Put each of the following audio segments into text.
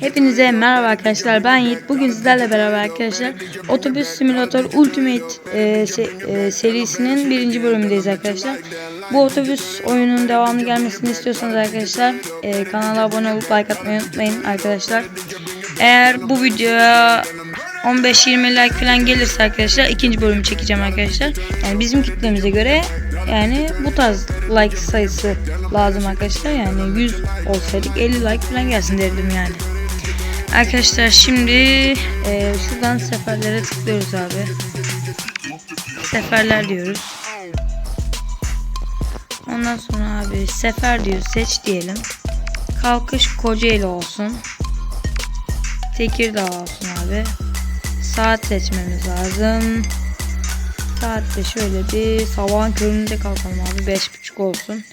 Hepinize merhaba arkadaşlar. Ben Yiğit. Bugün sizlerle beraber arkadaşlar Otobüs Simulator Ultimate e, se- e, serisinin birinci bölümündeyiz arkadaşlar. Bu otobüs oyunun devamlı gelmesini istiyorsanız arkadaşlar e, kanala abone olup like atmayı unutmayın arkadaşlar. Eğer bu videoya 15-20 like falan gelirse arkadaşlar ikinci bölümü çekeceğim arkadaşlar. Yani bizim kitlemize göre yani bu tarz like sayısı lazım arkadaşlar. Yani 100 olsaydık 50 like falan gelsin derdim yani Arkadaşlar şimdi e, şuradan seferlere tıklıyoruz abi. Seferler diyoruz. Ondan sonra abi sefer diyor seç diyelim. Kalkış Kocaeli olsun. Tekirdağ olsun abi. Saat seçmemiz lazım. Saatte şöyle bir sabahın köründe kalkalım abi. 5.30 olsun.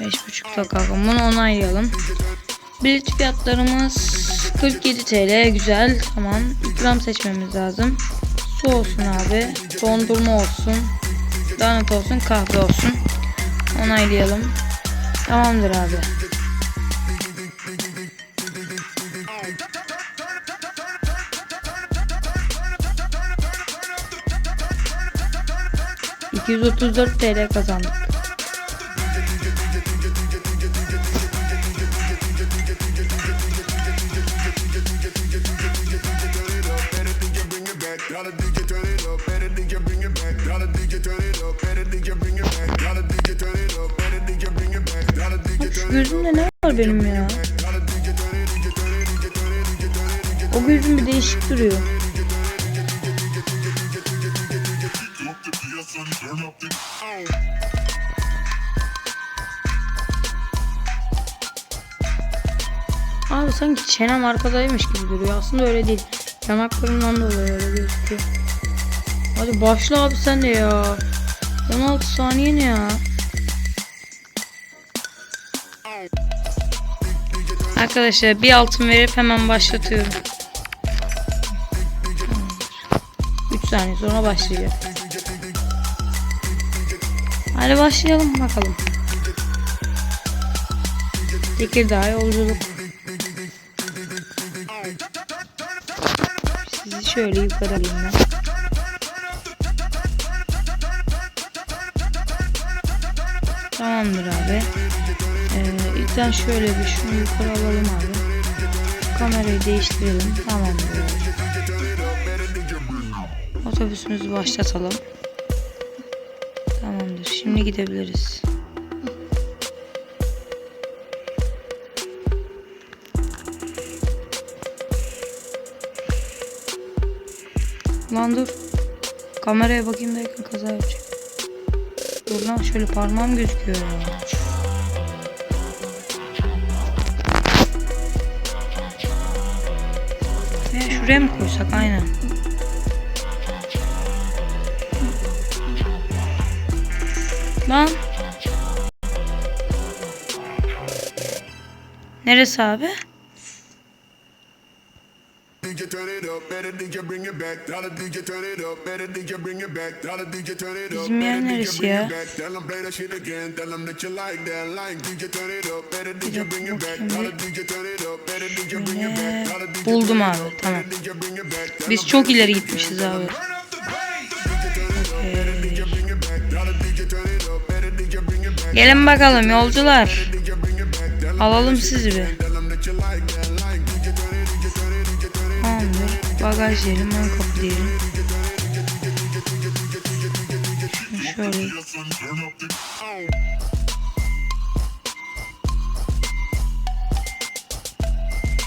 5.30'da kalkalım. Bunu onaylayalım. Bilet fiyatlarımız 47 TL güzel. Tamam ikram seçmemiz lazım. Su olsun abi dondurma olsun donut olsun kahve olsun. Onaylayalım. Tamamdır abi. ...234 TL kazandık. Gözümde ne var benim ya? O gözüm bir değişik duruyor. Abi sanki çenem arkadaymış gibi duruyor. Aslında öyle değil. Yanaklarımdan dolayı öyle gözüküyor. Hadi başla abi sen de ya. 16 saniye ne ya? Arkadaşlar bir altın verip hemen başlatıyorum. 3 saniye sonra başlayacak. Hadi başlayalım bakalım. Tekirdağ yolculuk. Sizi şöyle yukarı alayım ben. Tamamdır abi. İlkten şöyle bir şunu yukarı alalım abi. Kamerayı değiştirelim. Tamamdır. Otobüsümüzü başlatalım. Tamamdır. Şimdi gidebiliriz. Lan dur. Kameraya bakayım derken kaza yapacak. Dur lan şöyle parmağım gözüküyor ya. Şuraya mı koysak aynen. Lan. Neresi abi? Turn it up, better DJ bring it back. Gotta DJ turn it up, better DJ bring it back. Gotta DJ turn it up, Bizim yer better DJ neresi bring ya? it back. Tell 'em play that shit again, tell 'em that you like that line. DJ turn it up, better DJ dakika bring it back. bakayım Gotta bir. DJ turn it up, better DJ bring it back. Gotta DJ Buldum abi, tamam. Biz çok ileri gitmişiz abi. Gelin bakalım yolcular. Alalım sizi bir. Bagaj diyelim, kapı diyelim. Şöyle.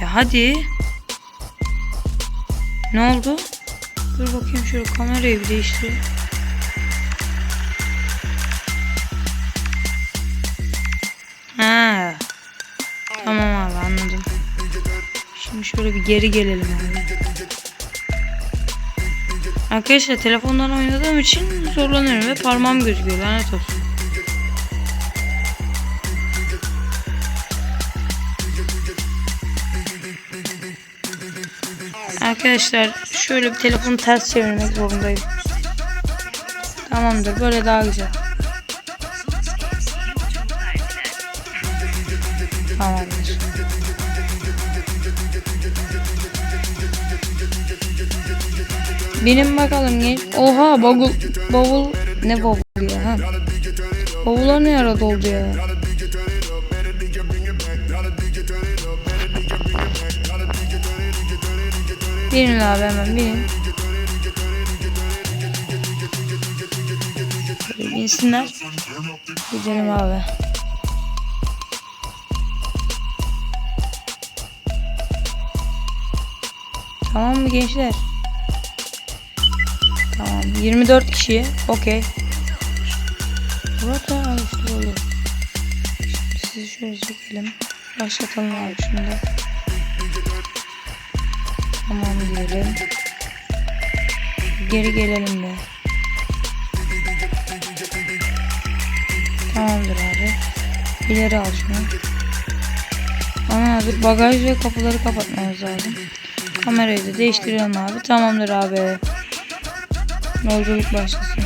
Ya hadi. Ne oldu? Dur bakayım şöyle kamerayı bir değiştireyim. Ha. Tamam abi anladım. Şimdi şöyle bir geri gelelim abi. Arkadaşlar telefondan oynadığım için zorlanıyorum ve parmağım gözüküyor lanet olsun. Arkadaşlar şöyle bir telefonu ters çevirmek zorundayım. Tamamdır böyle daha güzel. Tamamdır. Benim bakalım genç. Oha bavul. Bavul. Ne bavul ya ha? Bavullar ne ara doldu ya? Binin abi hemen binin. Binsinler. Gidelim abi. Tamam mı gençler? Tamam 24 kişi. Okey. Burada oluşturulur. Şimdi sizi şöyle çekelim. Başlatalım abi şimdi. Tamam diyelim. Geri gelelim be. Tamamdır abi. İleri al şunu. Ana dur bagaj ve kapıları kapatmamız lazım. Kamerayı da değiştirelim abi. Tamamdır abi. Yolculuk başlasın.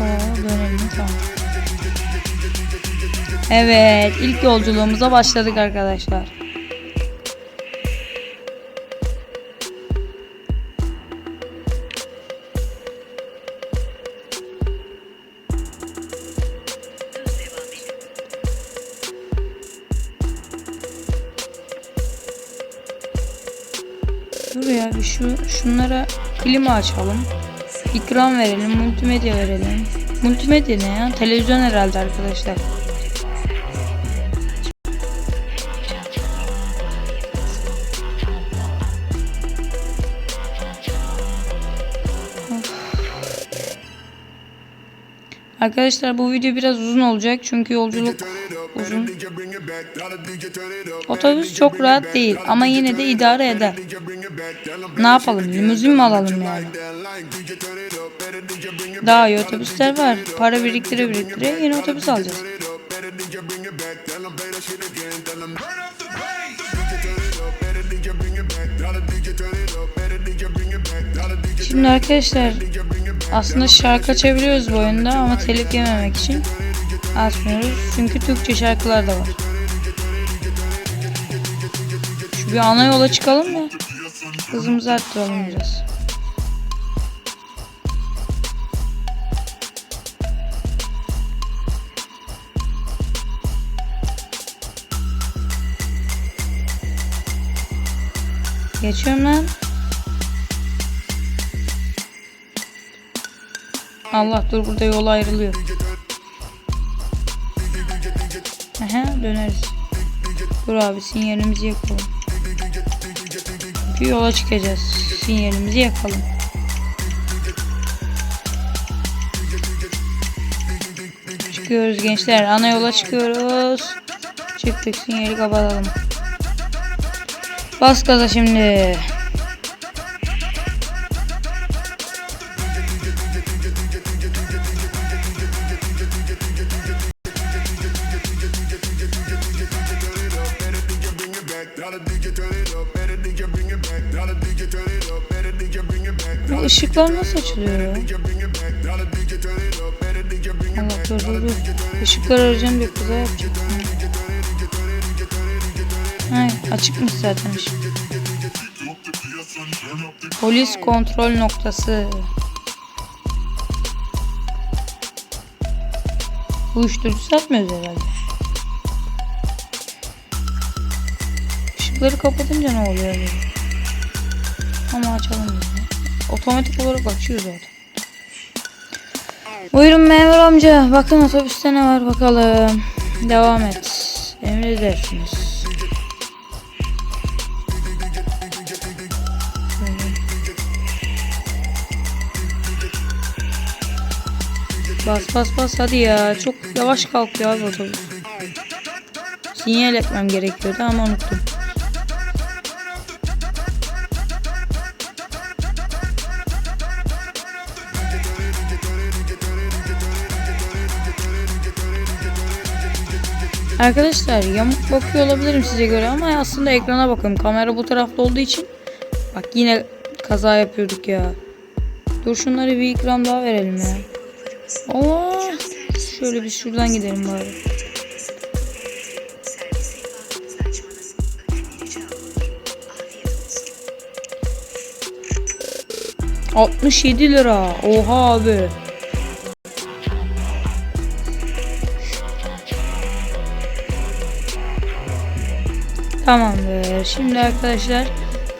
Oo, dönelim tamam. Evet ilk yolculuğumuza başladık arkadaşlar. Dur ya şu şunlara klima açalım. İkram verelim, multimedya verelim. Multimedya ne ya? Televizyon herhalde arkadaşlar. Arkadaşlar bu video biraz uzun olacak çünkü yolculuk uzun. Otobüs çok rahat değil ama yine de idare eder. Ne yapalım limuzin mi alalım yani? Daha iyi otobüsler var. Para biriktire biriktire yeni otobüs alacağız. Şimdi arkadaşlar aslında şarkı açabiliyoruz bu oyunda ama telif yememek için açmıyoruz. Çünkü Türkçe şarkılar da var. Şu bir ana yola çıkalım mı? Hızımızı arttıralım biraz. Geçiyorum lan. Allah dur burada yol ayrılıyor. Aha döneriz. Dur abi sinyalimizi yakalım. Bir yola çıkacağız. Sinyalimizi yakalım. Çıkıyoruz gençler. Ana yola çıkıyoruz. Çıktık sinyali kapatalım. Bas gaza şimdi. Işıklar nasıl açılıyor ya? Allah dur dur dur. Işıklar arayacağım bir kıza yapacağım. Hayır açıkmış zaten ışık. Polis kontrol noktası. Uyuşturucu satmıyoruz herhalde. Işıkları kapatınca ne oluyor? Ama açalım de. Otomatik olarak açıyor zaten. Buyurun memur amca. Bakın otobüste ne var bakalım. Devam et. Emredersiniz. Bas bas bas hadi ya. Çok yavaş kalkıyor abi otobüs. Sinyal etmem gerekiyordu ama unuttum. Arkadaşlar yamuk bakıyor olabilirim size göre ama aslında ekrana bakın. Kamera bu tarafta olduğu için bak yine kaza yapıyorduk ya. Dur şunları bir ikram daha verelim ya. Allah. Şöyle bir şuradan gidelim bari. ...67 lira. Oha abi. Tamamdır. Şimdi arkadaşlar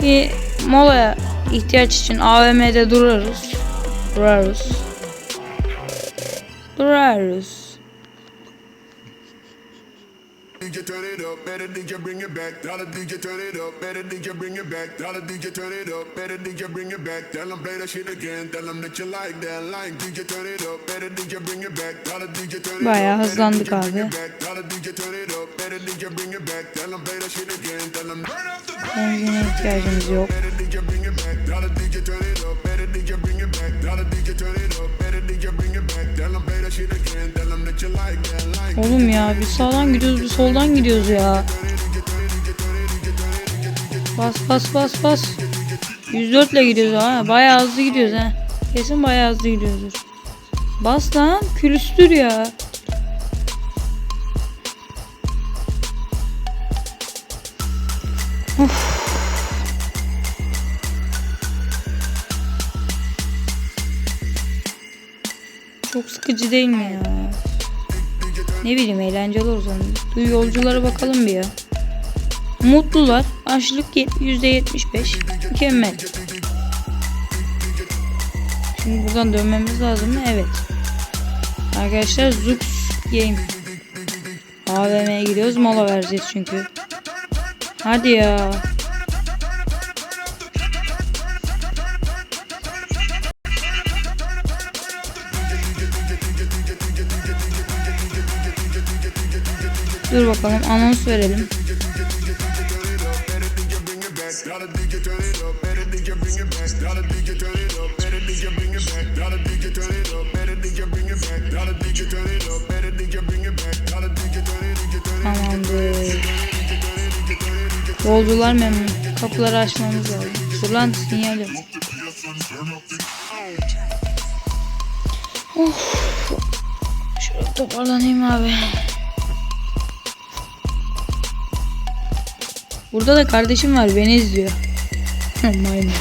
bir molaya ihtiyaç için AVM'de durarız. Durarız. Durarız. Bayağı hızlandık abi. Benzine ihtiyacımız yok. Oğlum ya bir sağdan gidiyoruz bir soldan gidiyoruz ya. Bas bas bas bas. 104 ile gidiyoruz ha. Bayağı hızlı gidiyoruz ha. Kesin bayağı hızlı gidiyoruz. Bas lan külüstür ya. Çok sıkıcı değil mi ya? Ne bileyim eğlenceli olur zaman. Dur yolculara bakalım bir ya. Mutlular. Açlık ye- %75. Mükemmel. Şimdi buradan dönmemiz lazım mı? Evet. Arkadaşlar Zux Game. AVM'ye gidiyoruz. Mola vereceğiz çünkü. Hadi ya. Dur bakalım anons verelim. Tamamdır. Yolcular memnun. Kapıları açmamız lazım. Dur lan sinyalim. Of. Şöyle toparlanayım abi. Burada da kardeşim var beni izliyor. Maymun.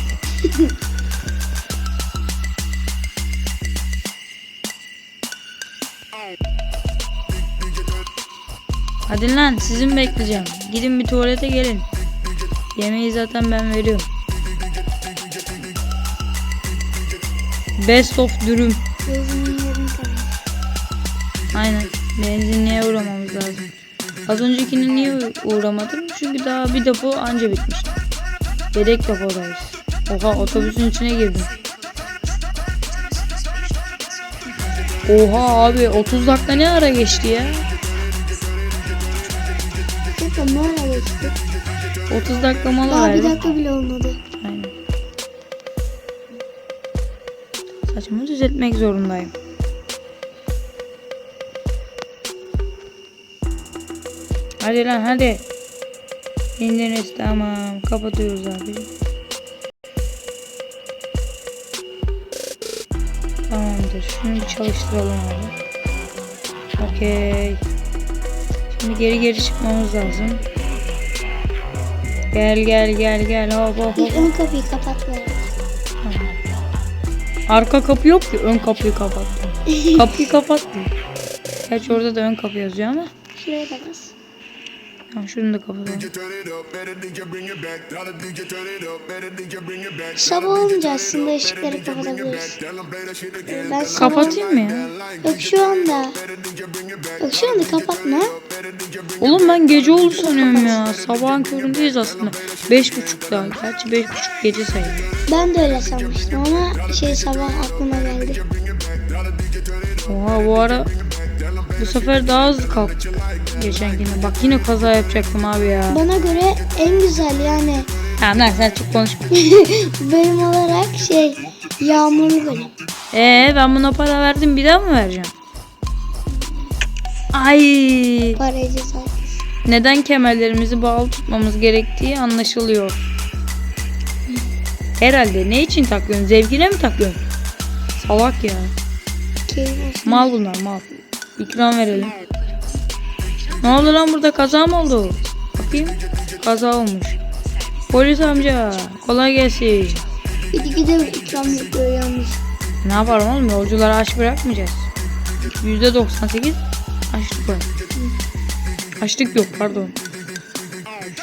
Hadi lan sizin bekleyeceğim. Gidin bir tuvalete gelin. Yemeği zaten ben veriyorum. Best of dürüm. Aynen. Benzinliğe uğramamız lazım. Az öncekini niye uğramadım? Çünkü daha bir depo anca bitmişti. Yedek depodayız. Oha otobüsün içine girdim. Oha abi 30 dakika ne ara geçti ya? Kanka mola geçti. 30 dakika mola Daha bir verdim. dakika bile olmadı. Aynen. Saçımı düzeltmek zorundayım. Hadi lan hadi. İndiniz tamam. Kapatıyoruz abi. Tamamdır. Şunu bir çalıştıralım abi. Okey. Şimdi geri geri çıkmamız lazım. Gel gel gel gel hop hop hop. Ön kapıyı kapat ver. Arka kapı yok ki ön kapıyı kapattım. kapıyı kapattım. Gerçi orada da ön kapı yazıyor ama. Şuraya da bas. Tamam şunu da kapatalım. DJ turn it up, better DJ bring it back. Tell the DJ turn it up, better DJ bring it back. Sabah olunca aslında ışıkları kapatabiliriz. Again. Ben sabah... Kapatayım mı ya? Yok şu anda. Yok şu anda kapatma. Oğlum ben gece oldu sanıyorum ya. Sabahın köründeyiz aslında. Beş buçukta. Gerçi beş buçuk gece sayılır. Ben de öyle sanmıştım ama şey sabah aklıma geldi. Oha bu ara bu sefer daha hızlı kalktık. Geçenkine. Bak yine kaza yapacaktım abi ya. Bana göre en güzel yani Tamam lan sen çok konuşma. bölüm olarak şey yağmurlu bölüm. Ee ben buna para verdim bir daha mı vereceğim? Ay. Parayı cezayı. neden kemerlerimizi bağlı tutmamız gerektiği anlaşılıyor. Herhalde ne için takıyorsun? Zevkine mi takıyorsun? Salak ya. Mal bunlar mal. İkram verelim. Ne oldu lan burada kaza mı oldu? Bakayım. Kaza olmuş. Polis amca kolay gelsin. Gitgide ikram yapıyor yalnız. Ne yapalım oğlum yolcuları aç bırakmayacağız. %98 açlık var. Açlık yok pardon.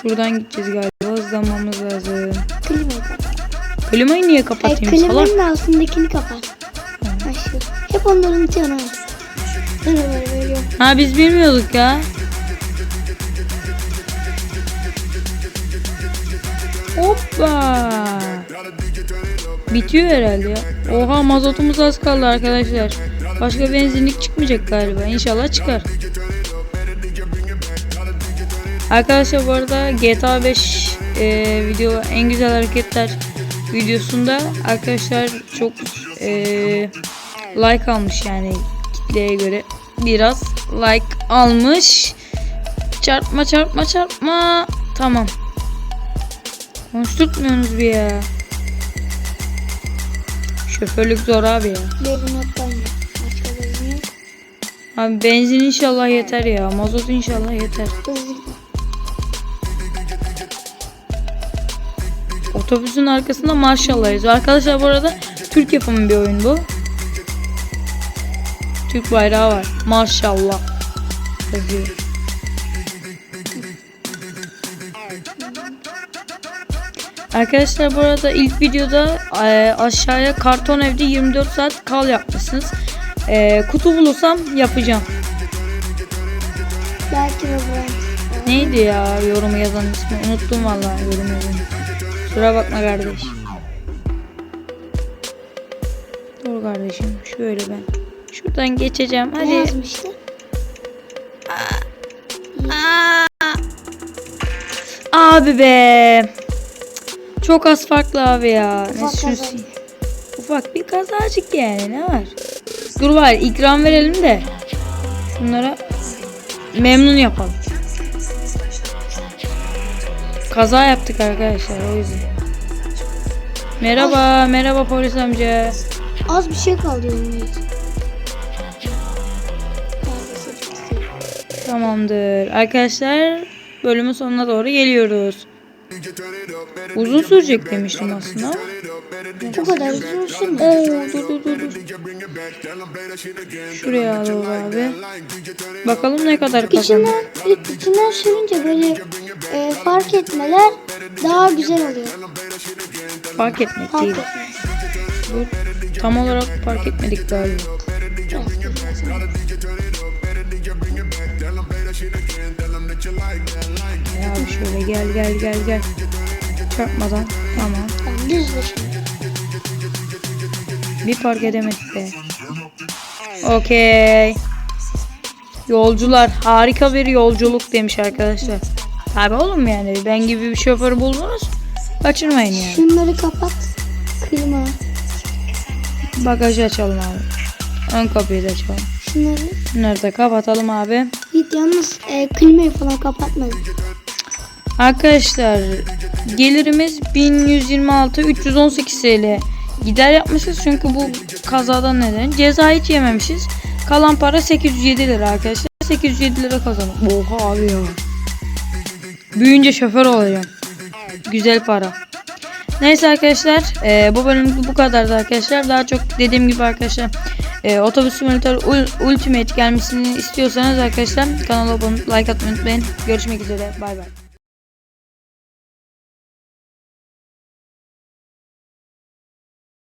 Şuradan gideceğiz galiba hızlanmamız lazım. Klimayı kapat. Klimayı niye Ay kapatayım salak? klimanın altındakini kapat. Hep onları unutuyorsun ha. Sana böyle veriyorum. Ha biz bilmiyorduk ya. Hoppa. Bitiyor herhalde ya. Oha mazotumuz az kaldı arkadaşlar. Başka benzinlik çıkmayacak galiba. İnşallah çıkar. Arkadaşlar bu arada GTA 5 e, video en güzel hareketler videosunda arkadaşlar çok e, like almış yani kitleye göre biraz like almış. Çarpma çarpma çarpma. Tamam. Konuşturtmuyorsunuz bir ya. Şoförlük zor abi ya. Abi benzin inşallah yeter ya. Mazot inşallah yeter. Otobüsün arkasında maşallah yazıyor. Arkadaşlar bu arada Türk yapımı bir oyun bu. Türk bayrağı var. Maşallah. Yazıyor. Arkadaşlar bu arada ilk videoda e, aşağıya karton evde 24 saat kal yapmışsınız. E, kutu bulursam yapacağım. Belki de. Neydi ya yorumu yazan ismi? Unuttum vallahi yorum yazan. Kusura bakma kardeş. Dur kardeşim şöyle ben. Şuradan geçeceğim. Ne Hadi. yazmıştı? Abi be. Çok az farklı abi ya. Ufak şurası? kaza. Ufak bir kazacık yani ne var? Dur var ikram verelim de. Şunlara memnun yapalım. Kaza yaptık arkadaşlar o yüzden. Merhaba, merhaba polis amca. Az bir şey kaldı yanımda. Tamamdır. Arkadaşlar bölümün sonuna doğru geliyoruz. Uzun sürecek demiştim aslında. Bu kadar uzun sürmedi. Oo, dur dur dur dur. Şuraya doğru abi. Bakalım ne kadar kazandı. İçinden, ilk içinden sürünce böyle e, fark etmeler daha güzel oluyor. Fark etmek Fark değil. etmez. Dur. Tam olarak fark etmedik galiba. Biraz güzel. Abi şöyle gel gel gel gel. Çarpmadan. Tamam. Tamam düzle şimdi. Bir park edemedik be. Okey. Yolcular harika bir yolculuk demiş arkadaşlar. Tabi oğlum yani ben gibi bir şoför buldunuz. Kaçırmayın yani. Şunları kapat. Klima. Bagajı açalım abi. Ön kapıyı da açalım. Şunları. Bunları da kapatalım abi. Git yalnız e, klimayı falan kapatma. Arkadaşlar gelirimiz 1126 318 TL. Gider yapmışız çünkü bu kazadan neden. Ceza hiç yememişiz. Kalan para 807 lira arkadaşlar. 807 lira kazandık. Oha abi ya. Büyüyünce şoför olacağım. Güzel para. Neyse arkadaşlar e, bu bölüm bu kadardı arkadaşlar. Daha çok dediğim gibi arkadaşlar e, Otobüs Simulator Ul- Ultimate gelmesini istiyorsanız arkadaşlar kanala abone like atmayı unutmayın. Görüşmek üzere. Bay bay.